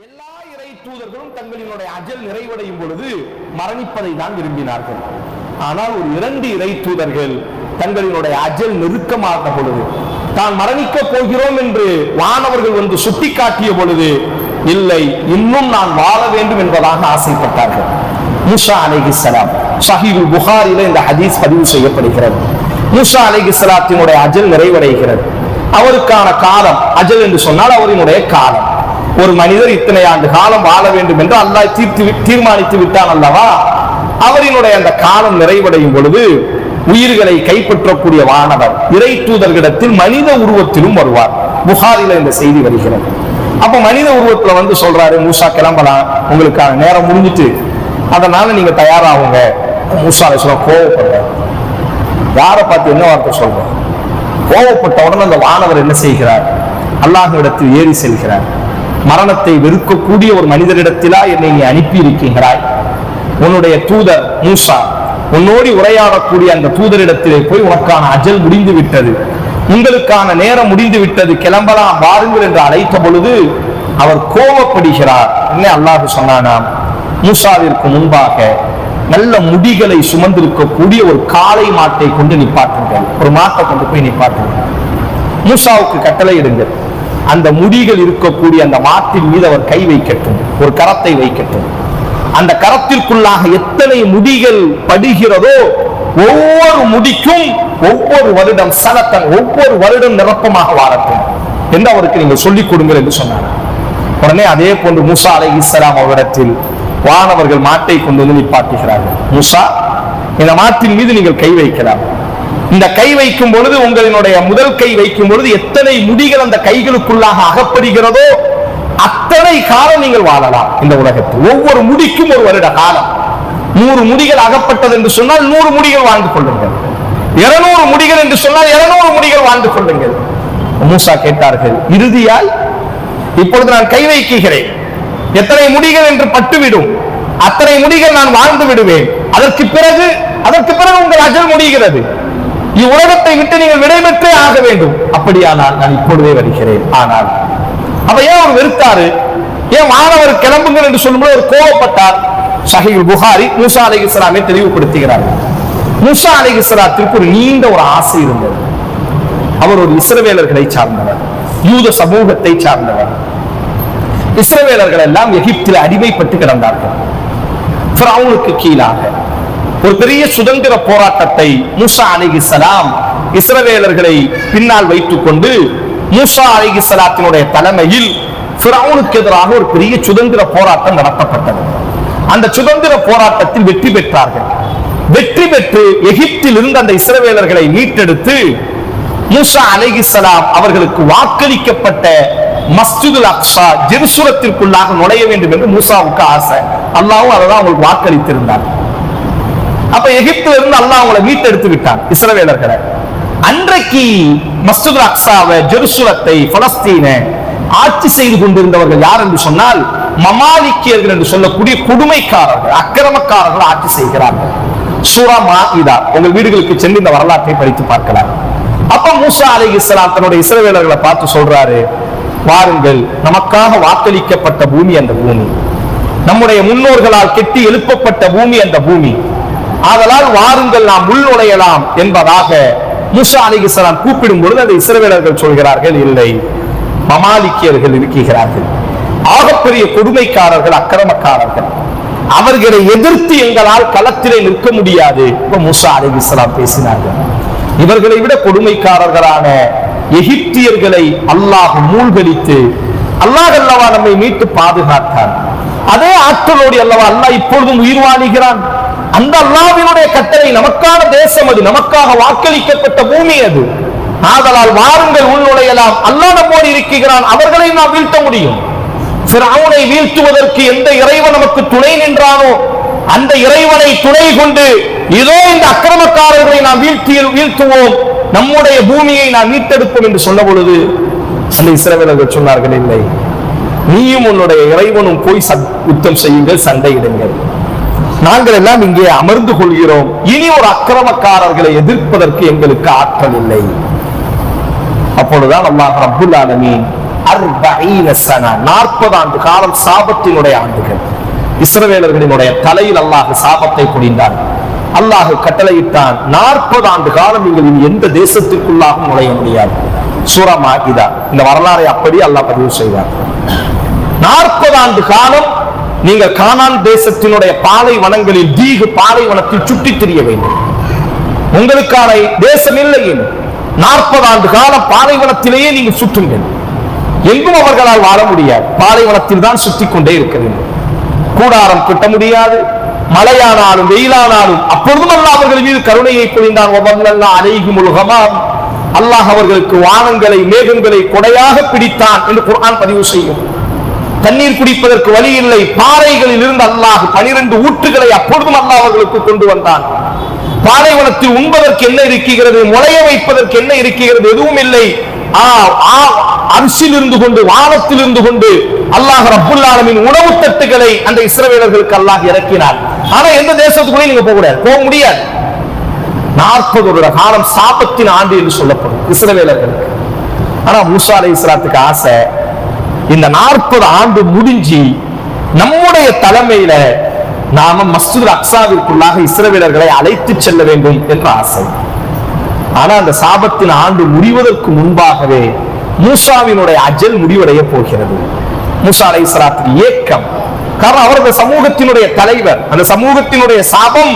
எல்லா இறை தூதர்களும் தங்களினுடைய அஜல் நிறைவடையும் பொழுது மரணிப்பதை தான் விரும்பினார்கள். ஆனால் ஒரு இரண்டு இறை தூதர்கள் தங்களினுடைய அஜல் நெருக்கமாட்ட பொழுது தான் மரணிக்க போகிறோம் என்று வானவர்கள் வந்து சுட்டிக்காட்டிய பொழுது இல்லை இன்னும் நான் வாழ வேண்டும் என்பதாக ஆசைப்பட்டார்கள். மூசா அலைகிஸ்லாம் சஹீஹுல் புகாரில இந்த ஹதீஸ் பதிவு செய்யப்படுகிறது. மூசா அலைகிஸ்லாத்தினுடைய அஜல் நிறைவடைகிறது. அவருக்கான காலம் அஜல் என்று சொன்னால் அவரினுடைய காலம். ஒரு மனிதர் இத்தனை ஆண்டு காலம் வாழ வேண்டும் என்று அல்லாஹ் தீர்த்து வி- தீர்மானித்து விட்டான் அல்லவா? அவரினுடைய அந்த காலம் நிறைவடையும் பொழுது உயிர்களை கைப்பற்றக்கூடிய வானவர் இறை தூதர்களிடத்தில் மனித உருவத்திலும் வருவார். புகாரில இந்த செய்தி வருகிறது. அப்ப மனித உருவத்துல வந்து சொல்றாரு மூசா கிளம்பலாம் உங்களுக்கான நேரம் முடிஞ்சிட்டு அதனால நீங்க தயாராகுங்க. மூசா சொல்ல கோவப்படுறாரு யாரை பார்த்து என்ன வார்த்தை சொல்றோம்? கோவப்பட்ட உடனே அந்த வானவர் என்ன செய்கிறார்? அல்லாஹ் இடத்தில் ஏறி செல்கிறார். மரணத்தை வெறுக்கக்கூடிய ஒரு மனிதரிடத்திலா என்னை நீ அனுப்பி இருக்கின்றாய் உன்னுடைய தூதர் மூசா உன்னோடி உரையாடக்கூடிய அந்த தூதரிடத்திலே போய் உனக்கான அஜல் முடிந்து விட்டது உங்களுக்கான நேரம் முடிந்து விட்டது கிளம்பலாம் வாருங்கள் என்று அழைத்த பொழுது அவர் கோபப்படுகிறார் என்ன அல்லாஹு சொன்னானாம் மூசாவிற்கு முன்பாக நல்ல முடிகளை சுமந்திருக்கக்கூடிய ஒரு காளை மாட்டை கொண்டு நிப்பாட்டுங்கள் ஒரு மாட்டை கொண்டு போய் நிப்பாட்டுங்கள் மூசாவுக்கு கட்டளையிடுங்கள் அந்த முடிகள் இருக்கக்கூடிய அந்த மாட்டின் மீது அவர் கை வைக்கட்டும். ஒரு கரத்தை வைக்கட்டும். அந்த கரத்திற்குள்ளாக எத்தனை முடிகள் படுகிறதோ ஒவ்வொரு முடிக்கும் ஒவ்வொரு வருடம் சலத்தன் ஒவ்வொரு வருடம் நிரப்பமாக வாழட்டும் என்று அவருக்கு நீங்கள் சொல்லிக் கொடுங்கள் என்று சொன்னார். உடனே அதே போன்று மூசா அலை இஸ்லாம் அவரிடத்தில் வானவர்கள் மாட்டை கொண்டு வந்து நிப்பாட்டுகிறார்கள். மூசா இந்த மாட்டின் மீது நீங்கள் கை வைக்கிறார்கள் இந்த கை வைக்கும் பொழுது உங்களினுடைய முதல் கை வைக்கும் பொழுது எத்தனை முடிகள் அந்த கைகளுக்குள்ளாக அகப்படுகிறதோ அத்தனை காலம் நீங்கள் வாழலாம் இந்த உலகத்தில். ஒவ்வொரு முடிக்கும் ஒரு வருட காலம். நூறு முடிகள் அகப்பட்டது என்று சொன்னால் நூறு முடிகள் வாழ்ந்து கொள்ளுங்கள். இருநூறு முடிகள் என்று சொன்னால் இருநூறு முடிகள் வாழ்ந்து கொள்ளுங்கள். மூசா கேட்டார்கள் இறுதியால் இப்பொழுது நான் கை வைக்குகிறேன். எத்தனை முடிகள் என்று பட்டுவிடும். அத்தனை முடிகள் நான் வாழ்ந்து விடுவேன். அதற்கு பிறகு அதற்கு பிறகு உங்கள் அஜல் முடிகிறது. இவ்வுலகத்தை விட்டு நீங்கள் விடைபெற்றே ஆக வேண்டும். அப்படியானால் நான் இப்பொழுதே வருகிறேன். ஆனால் அப்ப ஏன் அவர் வெறுத்தாரு? ஏன் மாணவர் கிளம்புங்கள் என்று சொல்லும்போது அவர் கோவப்பட்டார் ஷஹீல் புகாரி மூசா அலை இஸ்லாமை தெளிவுபடுத்துகிறார். மூசா அலை இஸ்லாத்திற்கு ஒரு நீண்ட ஒரு ஆசை இருந்தது. அவர் ஒரு இஸ்ரவேலர்களை சார்ந்தவர் யூத சமூகத்தை சார்ந்தவர். இஸ்ரவேலர்கள் எல்லாம் எகிப்தில் அடிமைப்பட்டு கிடந்தார்கள். ஃபிரௌனுக்கு கீழாக. ஒரு பெரிய சுதந்திர போராட்டத்தை மூசா அலிகிசலாம் இஸ்ரவேலர்களை பின்னால் வைத்துக் கொண்டு மூசா அலிகிசலாத்தினுடைய தலைமையில் ஃபிரௌனுக்கு எதிராக ஒரு பெரிய சுதந்திர போராட்டம் நடத்தப்பட்டது. அந்த சுதந்திர போராட்டத்தில் வெற்றி பெற்றார்கள். வெற்றி பெற்று எகிப்தில் இருந்து அந்த இஸ்ரவேலர்களை மீட்டெடுத்து மூசா அலைஹிஸ்ஸலாம் அவர்களுக்கு வாக்களிக்கப்பட்ட மஸ்ஜிதுல் அக்ஸா ஜெருசுரத்திற்குள்ளாக நுழைய வேண்டும் என்று மூசாவுக்கு ஆசை. அல்லாவும் அதை தான் அவங்களுக்கு வாக்களித்திருந்தார். அப்ப எகிப்துல இருந்து அல்லாஹ் அவங்களை மீட்டெடுத்து விட்டான் இஸ்ரவேலர்களை. அன்றைக்கு மஸ்ஜிதுல் அக்சாவை ஜெருசுலத்தை பலஸ்தீனை ஆட்சி செய்து கொண்டிருந்தவர்கள் யார் என்று சொன்னால் மமாலிக்கியர்கள் என்று சொல்லக்கூடிய கொடுமைக்காரர்கள் அக்கிரமக்காரர்கள் ஆட்சி செய்கிறார்கள். சூரா மாஇதா உங்கள் வீடுகளுக்கு சென்று இந்த வரலாற்றை படித்து பார்க்கலாம். அப்ப மூசா அலை இஸ்லாம் தன்னுடைய இஸ்ரவேலர்களை பார்த்து சொல்றாரு வாருங்கள் நமக்காக வாக்களிக்கப்பட்ட பூமி அந்த பூமி. நம்முடைய முன்னோர்களால் கெட்டி எழுப்பப்பட்ட பூமி அந்த பூமி. ஆதலால் வாருங்கள் நாம் உள்நுழையலாம் என்பதாக முஷா அலி இஸ்லாம் கூப்பிடும் பொழுது அந்த இஸ்ரவேலர்கள் சொல்கிறார்கள் இல்லை. மமாலிக்கியர்கள் இருக்கிறார்கள். ஆகப்பெரிய கொடுமைக்காரர்கள் அக்கிரமக்காரர்கள். அவர்களை எதிர்த்து எங்களால் களத்திலே நிற்க முடியாது முசா அலி இஸ்லாம் பேசினார்கள். இவர்களை விட கொடுமைக்காரர்களான எகிப்தியர்களை அல்லாஹ் மூழ்கடித்து அல்லாஹ் அல்லவா நம்மை மீட்டு பாதுகாத்தான். அதே ஆற்றலோடு அல்லவா அல்லாஹ் இப்பொழுதும் உயிர் வாழுகிறான். அந்த அல்லாவினுடைய கட்டளை நமக்கான தேசம் அது நமக்காக வாக்களிக்கப்பட்ட பூமி அது. ஆதலால் வாருங்கள் உள்நுழையலாம். அல்லாஹ் நம்மோடு இருக்கிறான் அவர்களை நாம் வீழ்த்த முடியும். அவனை வீழ்த்துவதற்கு எந்த இறைவன் நமக்கு துணை நின்றானோ அந்த இறைவனை துணை கொண்டு இதோ இந்த அக்கிரமக்காரர்களை நாம் வீழ்த்தி வீழ்த்துவோம். நம்முடைய பூமியை நாம் மீட்டெடுப்போம் என்று சொன்ன பொழுது சில இஸ்ரவேலர்கள் சொன்னார்கள் இல்லை. நீயும் உன்னுடைய இறைவனும் போய் சத்- யுத்தம் செய்யுங்கள் சண்டையிடுங்கள். நாங்கள் எல்லாம் இங்கே அமர்ந்து கொள்கிறோம். இனி ஒரு அக்கிரமக்காரர்களை எதிர்ப்பதற்கு எங்களுக்கு ஆற்றல் இல்லை. அப்பொழுதுதான் அல்லாஹ் அப்துல் ஆலமீன் நாற்பது ஆண்டு காலம் சாபத்தினுடைய ஆண்டுகள். இஸ்ரவேலர்களினுடைய தலையில் அல்லாஹ் சாபத்தை புரிந்தான் அல்லாஹ் கட்டளையிட்டான் நாற்பது ஆண்டு காலம் நீங்கள் இனி எந்த தேசத்திற்குள்ளாகவும் நுழைய முடியாது. சூரா மாகிதா இந்த வரலாறை அப்படி அல்லாஹ் பதிவு செய்வார் நாற்பது ஆண்டு காலம் நீங்கள் கானால் தேசத்தினுடைய பாலைவனங்களில் தீகு பாலைவனத்தில் சுற்றித் திரிய வேண்டும். உங்களுக்கான தேசம் இல்லையே நாற்பது ஆண்டு காலம் பாலைவனத்திலேயே நீங்கள் சுற்றுங்கள். எங்கும் அவர்களால் வாழ முடியாது. பாலைவனத்தில் தான் சுற்றிக் கொண்டே இருக்க வேண்டும். கூடாரம் கட்ட முடியாது. மழையானாலும் வெயிலானாலும் அப்பொழுதும் அல்லாஹ் அவர்கள் மீது கருணையை பொழிந்தான். ஒவ்வொன்றா முழுகமாம் அல்லாஹ் அவர்களுக்கு வானங்களை மேகங்களை கொடையாக பிடித்தான் என்று குரான் பதிவு செய்யும். தண்ணீர் குடிப்பதற்கு வழி இல்லை பாறைகளில் இருந்து அல்லாஹ் பனிரெண்டு ஊற்றுகளை அப்பொழுதும் அல்லாஹ் அவர்களுக்கு கொண்டு வந்தான். பாலைவனத்தில் உண்பதற்கு என்ன இருக்கிறது? முளைய வைப்பதற்கு என்ன இருக்கிறது? எதுவும் இல்லை. ஆ, ஆ, அரிசியில் இருந்து கொண்டு வானத்தில் இருந்து கொண்டு அல்லாஹ் ரப்புல் உணவு தட்டுகளை அந்த இஸ்ரவேலர்களுக்கு அல்லாஹ் இறக்கினார் ஆனா எந்த தேசத்துக்குள்ளே நீங்க போக கூடாது. போக முடியாது. நாற்பது வருட காலம் சாபத்தின் ஆண்டு என்று சொல்லப்படும் இஸ்ரவேலர்களுக்கு. ஆனா மூசா அலை இஸ்லாத்துக்கு ஆசை இந்த நாற்பது ஆண்டு முடிஞ்சு நம்முடைய தலைமையில நாம மஸ்ஜித் அக்ஸாவிற்குள்ளாக இஸ்ரவேலர்களை அழைத்து செல்ல வேண்டும் என்ற ஆசை. ஆனா அந்த சாபத்தின் ஆண்டு முடிவதற்கு முன்பாகவே மூசாவினுடைய அஜல் முடிவடைய போகிறது. மூசா அலை இஸ்ராத்தின் ஏக்கம் காரணம் அவர் அந்த சமூகத்தினுடைய தலைவர் அந்த சமூகத்தினுடைய சாபம்.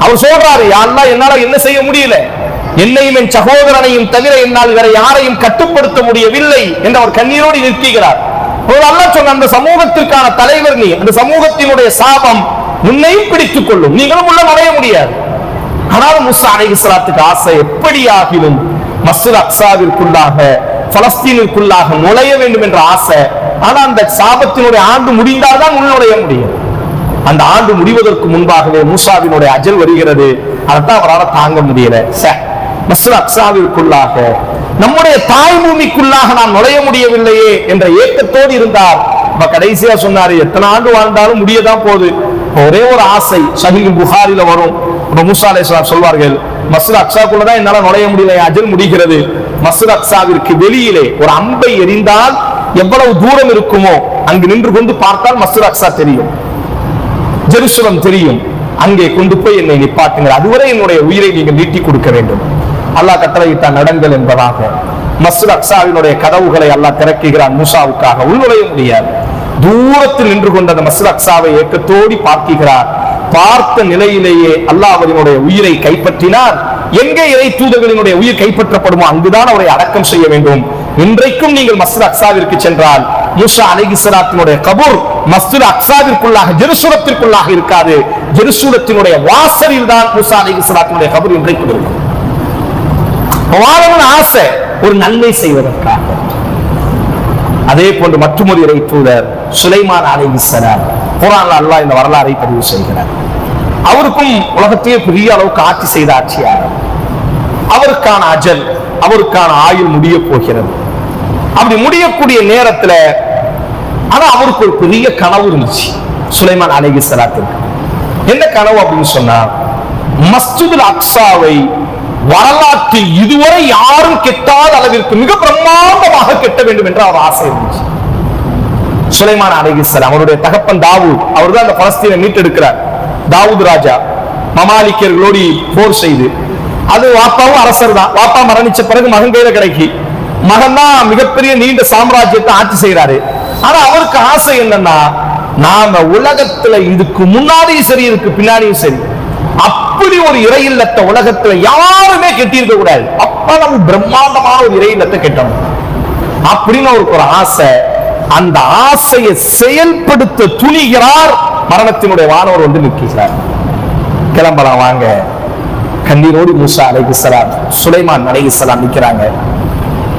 அவர் சொல்றாரு யாரெல்லாம் என்னால என்ன செய்ய முடியல? என்னையும் என் சகோதரனையும் தவிர என்னால் வேற யாரையும் கட்டுப்படுத்த முடியவில்லை என்று அவர் கண்ணீரோடு நிற்கிறார். ஒரு அல்லாஹ் சொன்ன அந்த சமூகத்திற்கான தலைவர் நீ அந்த சமூகத்தினுடைய சாபம் உன்னையும் பிடித்துக் கொள்ளும். நீங்களும் உள்ள நுழைய முடியாது. ஆனால் முசா அலைஹிஸ்ஸலாத்துக்கு ஆசை எப்படி ஆகிலும் மஸ்ஜித் அக்ஸாவிற்குள்ளாக பலஸ்தீனிற்குள்ளாக நுழைய வேண்டும் என்ற ஆசை. ஆனா அந்த சாபத்தினுடைய ஆண்டு முடிந்தால்தான் உள் நுழைய முடியும். அந்த ஆண்டு முடிவதற்கு முன்பாகவே மூசாவினுடைய அஜல் வருகிறது. அதைத்தான் அவரால் தாங்க முடியல. ச, மஸ்ஜித் அக்ஸாவிற்குள்ளாக நம்முடைய தாய் பூமிக்குள்ளாக நாம் நுழைய முடியவில்லையே என்ற ஏக்கத்தோடு இருந்தார். அப்ப கடைசியா சொன்னாரு எத்தனை ஆண்டு வாழ்ந்தாலும் முடியதான் போகுது. ஒரே ஒரு ஆசை சஹீல் புகாரில வரும். இப்ப சொல்வார்கள் மஸ்ஜித் அக்ஸாக்குள்ளதான் என்னால நுழைய முடியல என் அஜல் முடிகிறது. மஸ்ஜித் அக்ஸாவிற்கு வெளியிலே ஒரு அம்பை எறிந்தால் எவ்வளவு தூரம் இருக்குமோ அங்கு நின்று கொண்டு பார்த்தால் மஸ்ஜித் அக்ஸா தெரியும். ஜெருசலம் தெரியும். அங்கே கொண்டு போய் என்னை நிப்பாட்டுங்கள். அதுவரை என்னுடைய உயிரை நீங்கள் நீட்டி கொடுக்க வேண்டும். அல்லாஹ் கட்டளையிட்டான் நடங்கள் என்பதாக. மஸ்ஜித் அக்ஸாவினுடைய கதவுகளை அல்லாஹ் திறக்குகிறான் மூசாவுக்காக. உள்நுழைய முடியாது. தூரத்தில் நின்று கொண்ட அந்த மஸ்ஜித் அக்ஸாவை ஏக்கத்தோடி பார்க்கிறார் பார்த்த நிலையிலேயே அல்லாஹ் அவரினுடைய உயிரை கைப்பற்றினார். எங்கே இறை தூதர்களினுடைய உயிர் கைப்பற்றப்படுமோ அங்குதான் அவரை அடக்கம் செய்ய வேண்டும். இன்றைக்கும் நீங்கள் மஸ்ஜித் அக்ஸாவிற்கு சென்றால் மூசா அலைஹிஸ்ஸலாத்தினுடைய கபூர் மஸ்ஜித் அக்ஸாவிற்குள்ளாக ஜெருசூரத்திற்குள்ளாக இருக்காது. ஜெருசூரத்தினுடைய வாசலில் தான் மூசா அலைஹிஸ்ஸலாத்தினுடைய கபூர் இன்றைக்கும் இருக்கும். வாழணும்னு ஆசை. ஒரு நன்மை செய்வதற்காக. அதே போன்று மற்றொரு இறை தூதர் சுலைமான் அலைஹிஸ்ஸலாம் குரான் அல்லாஹ் இந்த வரலாறை பதிவு செய்கிறார். அவருக்கும் உலகத்தையே பெரிய அளவுக்கு ஆட்சி செய்த ஆட்சியாளர் அவருக்கான அஜல் அவருக்கான ஆயுள் முடிய போகிறது. அப்படி முடியக்கூடிய நேரத்துல ஆனா அவருக்கு ஒரு பெரிய கனவு இருந்துச்சு சுலைமான் அலைஹிஸ்ஸலாத்திற்கு என்ன கனவு அப்படின்னு சொன்னா மஸ்ஜிதுல் அக்ஸாவை வரலாற்றில் இதுவரை யாரும் கெட்டாத அளவிற்கு மிக பிரம்மாண்டமாக கெட்ட வேண்டும் என்று அவர் ஆசை இருந்துச்சு. சுலைமான் அலைஹிஸ்ஸலாம் அவருடைய தகப்பன் தாவூத் அவர் தான் அந்த பலஸ்தீனை மீட்டெடுக்கிறார். தாவூத் ராஜா மமாலிக்கர்களோடு போர் செய்து அது வாப்பாவும் அரசர் தான். வாப்பா மரணிச்ச பிறகு மகன் கையில கிடைக்கி மகன் தான் மிகப்பெரிய நீண்ட சாம்ராஜ்யத்தை ஆட்சி செய்யறாரு ஆனா அவருக்கு ஆசை என்னன்னா நாம உலகத்துல இதுக்கு முன்னாடியும் சரி இதுக்கு பின்னாடியும் சரி அப்படி ஒரு இறை இல்லத்தை உலகத்துல யாருமே கெட்டியிருக்க கூடாது. அப்ப நம்ம பிரம்மாண்டமான ஒரு இறை இல்லத்தை கெட்டணும். அப்படின்னு அவருக்கு ஒரு ஆசை. அந்த ஆசையை செயல்படுத்த துணிகிறார் மரணத்தினுடைய வானவர் வந்து நிற்கிறார். கிளம்பலாம் வாங்க. கண்ணீரோடு மூசா அலைஹிஸ்ஸலாம் சுலைமான் அலைஹிஸ்ஸலாம் நிற்கிறாங்க.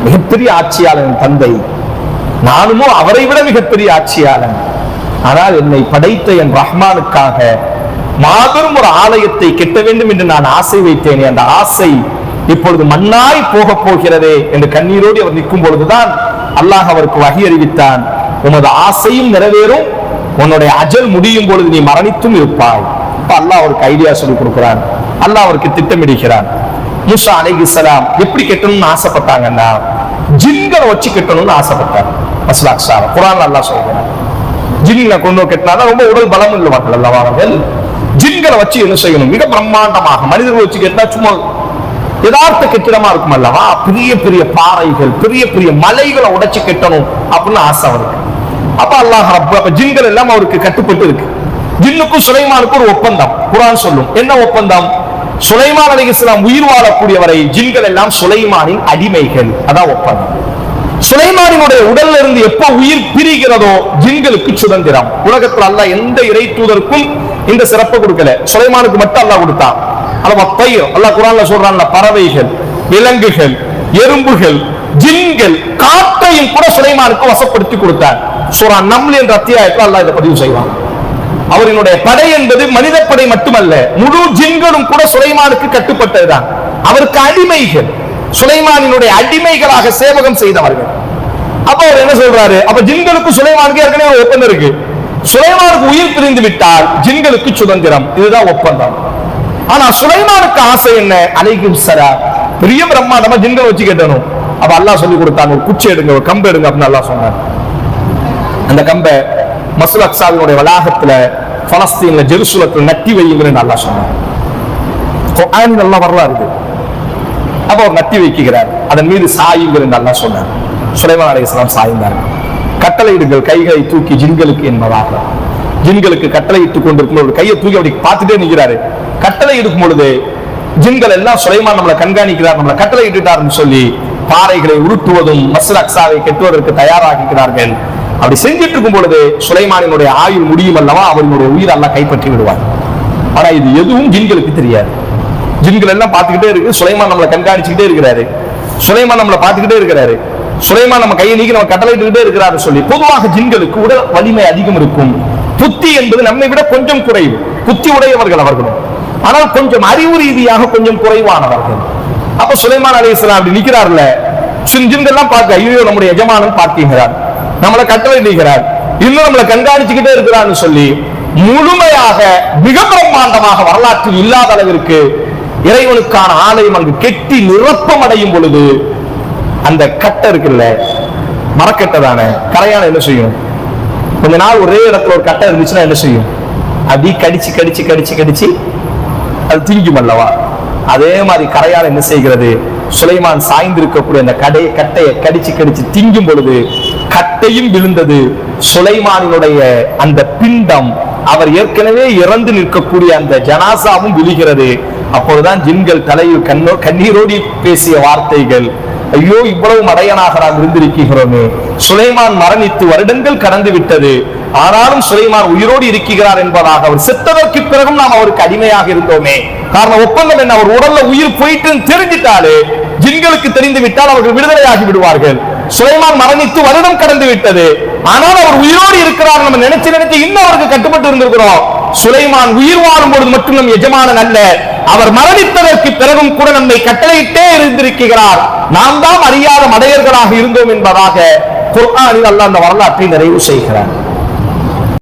மிகப்பெரிய ஆட்சியாளன் தந்தை. நானுமோ அவரை விட மிகப்பெரிய ஆட்சியாளன். ஆனால் என்னை படைத்த என் ரஹ்மானுக்காக மாபெரும் ஒரு ஆலயத்தை கெட்ட வேண்டும் என்று நான் ஆசை வைத்தேனே. அந்த ஆசை இப்பொழுது மண்ணாய் போக போகிறதே என்று கண்ணீரோடு அவர் நிற்கும் பொழுதுதான் அல்லாஹ் அவருக்கு வகி அறிவித்தான். உனது ஆசையும் நிறைவேறும். உன்னுடைய அஜல் முடியும் பொழுது நீ மரணித்தும் இருப்பாய். இப்ப அல்லாஹ் அவருக்கு ஐடியா சொல்லி கொடுக்கிறான். அல்லாஹ் அவருக்கு திட்டமிடுகிறான். மூசா அலைஹிஸ்ஸலாம் எப்படி கெட்டணும்னு ஆசைப்பட்டாங்கன்னா ஜின்களை வச்சு கெட்டணும்னு ஆசைப்பட்டாங்க. மஸ்லாக் சார் குரான் அல்லாஹ் சொல்கிறார் ஜின்களை கொண்டு கெட்டினா ரொம்ப உடல் பலம் உள்ளவர்கள் அல்லவா அவர்கள்? ஜின்களை வச்சு என்ன செய்யணும்? மிக பிரம்மாண்டமாக. மனிதர்கள் வச்சு கேட்டா சும்மா யதார்த்த கெட்டிடமா இருக்கும் அல்லவா? பெரிய பெரிய பாறைகள் பெரிய பெரிய மலைகளை உடைச்சு கெட்டணும் அப்படின்னு ஆசை அவருக்கு. அப்ப அல்லாஹ் அப்ப ஜின்கள் எல்லாம் அவருக்கு கட்டுப்பட்டு இருக்கு. ஜின்னுக்கும் சுலைமானுக்கும் ஒரு ஒப்பந்தம். குரான் சொல்லும். என்ன ஒப்பந்தம்? சுலைமான் அலைஹிஸ்ஸலாம் உயிர் வாழக்கூடியவரை ஜின்கள் எல்லாம் சுலைமானின் அடிமைகள். அதான் ஒப்பந்தம். சுலைமானினுடைய உடல்ல இருந்து எப்ப உயிர் பிரிகிறதோ ஜின்களுக்கு சுதந்திரம். உலகத்துல அல்லாஹ் எந்த இறை தூதருக்கும் இந்த சிறப்பு கொடுக்கல. சுலைமானுக்கு மட்டும் அல்லா கொடுத்தான் அல்ல பயிர் அல்லா குரான்ல சொல்றான்ல பறவைகள் விலங்குகள் எறும்புகள் ஜின்கள் காற்றையும் கூட சுலைமானுக்கு வசப்படுத்தி கொடுத்தார். சூரா நம்ல் என்ற அத்தியாயத்தில் அல்லாஹ் இதை பதிவு செய்வான். அவரினுடைய படை என்பது மனித படை மட்டுமல்ல முழு ஜின்களும் கூட சுலைமானுக்கு கட்டுப்பட்டதுதான். அவருக்கு அடிமைகள் சுலைமானினுடைய அடிமைகளாக சேவகம் செய்தவர்கள். அப்ப அவர் என்ன சொல்றாரு? அப்ப ஜின்களுக்கு சுலைமானுக்கு ஏற்கனவே ஒரு ஒப்பந்தம் இருக்கு. சுலைமானுக்கு உயிர் பிரிந்து விட்டால் ஜின்களுக்கு சுதந்திரம். இதுதான் ஒப்பந்தம். ஆனா சுலைமானுக்கு ஆசை என்ன? அலைக்கும் சரா பெரிய பிரம்மாண்டமா ஜின்கள் வச்சு கேட்டணும். அப்ப அல்லாஹ் சொல்லி கொடுத்தாங்க ஒரு குச்சி எடுங்க ஒரு கம்பு எடுங்க அப்படின்னு அல்லா சொன்னார் அந்த கம்பை மசூல் அக்சாவினுடைய வளாகத்துல பலஸ்தீன்ல ஜெருசலத்துல நட்டி வையுங்கன்னு நல்லா சொன்னார் நல்லா வரலாறு அப்ப அவர் நட்டி வைக்கிறார். அதன் மீது சாயுங்கள் என்று அல்லா சொன்னார். சுலைமான் அலையாம் சாய்ந்தார். கட்டளையிடுங்கள் கைகளை தூக்கி ஜின்களுக்கு என்பதாக. ஜின்களுக்கு கட்டளை இட்டுக் கொண்டிருக்கும் ஒரு கையை தூக்கி அப்படி பார்த்துட்டே நிற்கிறாரு. கட்டளை இடுக்கும் பொழுது ஜின்கள் எல்லாம் சுலைமான் நம்மளை கண்காணிக்கிறார் நம்மளை கட்டளை இட்டுட்டார்னு சொல்லி பாறைகளை உருட்டுவதும் மஸ்ர் அக்ஸாவை கெட்டுவதற்கு தயாராகிறார்கள் அப்படி செஞ்சிட்டு இருக்கும் பொழுது சுலைமானினுடைய ஆயுள் முடியும் அல்லவா? அவனுடைய உயிர் எல்லாம் கைப்பற்றி விடுவார். ஆனா இது எதுவும் ஜின்களுக்கு தெரியாது. ஜின்கள் எல்லாம் பார்த்துக்கிட்டே இருக்கு. சுலைமான் நம்மளை கண்காணிச்சுக்கிட்டே இருக்கிறாரு. சுலைமான் நம்மளை பார்த்துக்கிட்டே இருக்கிறாரு. சுலைமான் நம்ம கையை நீக்கி நம்ம கட்டளையிட்டுக்கிட்டே இருக்கிறாரு சொல்லி பொதுவாக ஜின்களுக்கு உடல் வலிமை அதிகம் இருக்கும். புத்தி என்பது நம்மை விட கொஞ்சம் குறைவு. புத்தி உடையவர்கள் அவர்களும். ஆனால் கொஞ்சம் அறிவு ரீதியாக கொஞ்சம் குறைவானவர்கள். அப்ப சுலைமான் அலைஹிஸ்ஸலாம் அப்படி நிக்கிறார்ல? சிஞ்சிங்கெல்லாம் பார்க்க ஐயோ நம்முடைய எஜமானன் பார்க்கிறார் நம்மளை கட்டளை நீக்கிறார் இன்னும் நம்மளை கண்காணிச்சுக்கிட்டே இருக்கிறான்னு சொல்லி முழுமையாக மிக பிரம்மாண்டமாக வரலாற்றில் இல்லாத அளவிற்கு இறைவனுக்கான ஆலயம் அங்கு கெட்டி நிரப்பம் அடையும் பொழுது அந்த கட்டை இருக்குல்ல மரக்கட்டை தானே? கரையான என்ன செய்யும்? கொஞ்ச நாள் ஒரே இடத்துல ஒரு கட்டை இருந்துச்சுன்னா என்ன செய்யும்? அப்படி கடிச்சு கடிச்சு கடிச்சு கடிச்சு அது திங்கும் அல்லவா? அதே மாதிரி கரையால் என்ன செய்கிறது? சுலைமான் சாய்ந்திருக்கக்கூடிய அந்த கடை கட்டையை கடிச்சு கடிச்சு திங்கும் பொழுது கட்டையும் விழுந்தது. சுலைமானினுடைய அந்த பிண்டம் அவர் ஏற்கனவே இறந்து நிற்கக்கூடிய அந்த ஜனாசாவும் விழுகிறது. அப்போதுதான் ஜின்கள் தலையில் கண்ணோ கண்ணீரோடி பேசிய வார்த்தைகள் ஐயோ இவ்வளவு மடையனாக நாம் இருந்திருக்கிறோமே சுலைமான் மரணித்து வருடங்கள் கடந்து விட்டது. ஆனாலும் சுலைமான் உயிரோடு இருக்கிறார் என்பதாக அவர் செத்ததற்கு பிறகும் நாம் அவருக்கு அடிமையாக இருந்தோமே. காரணம் ஒப்பந்தம் என்ன? அவர் உடல்ல உயிர் போயிட்டு தெரிஞ்சிட்டாலே ஜின்களுக்கு தெரிந்து விட்டால் அவர்கள் விடுதலையாகி விடுவார்கள். சுலைமான் மரணித்து வருடம் கடந்து விட்டது. ஆனால் அவர் உயிரோடு இருக்கிறார் நம்ம நினைச்சு நினைச்சு இன்னும் அவருக்கு கட்டுப்பட்டு இருந்திருக்கிறோம். சுலைமான் உயிர் வாழும் பொழுது மட்டும் நம் எஜமானன் அல்ல. அவர் மரணித்ததற்கு பிறகும் கூட நம்மை கட்டளையிட்டே இருந்திருக்கிறார். நாம் தான் அறியாத மடையர்களாக இருந்தோம் என்பதாக குர்ஆனில் அல்லாஹ் அந்த வரலாற்றை நிறைவு செய்கிறார்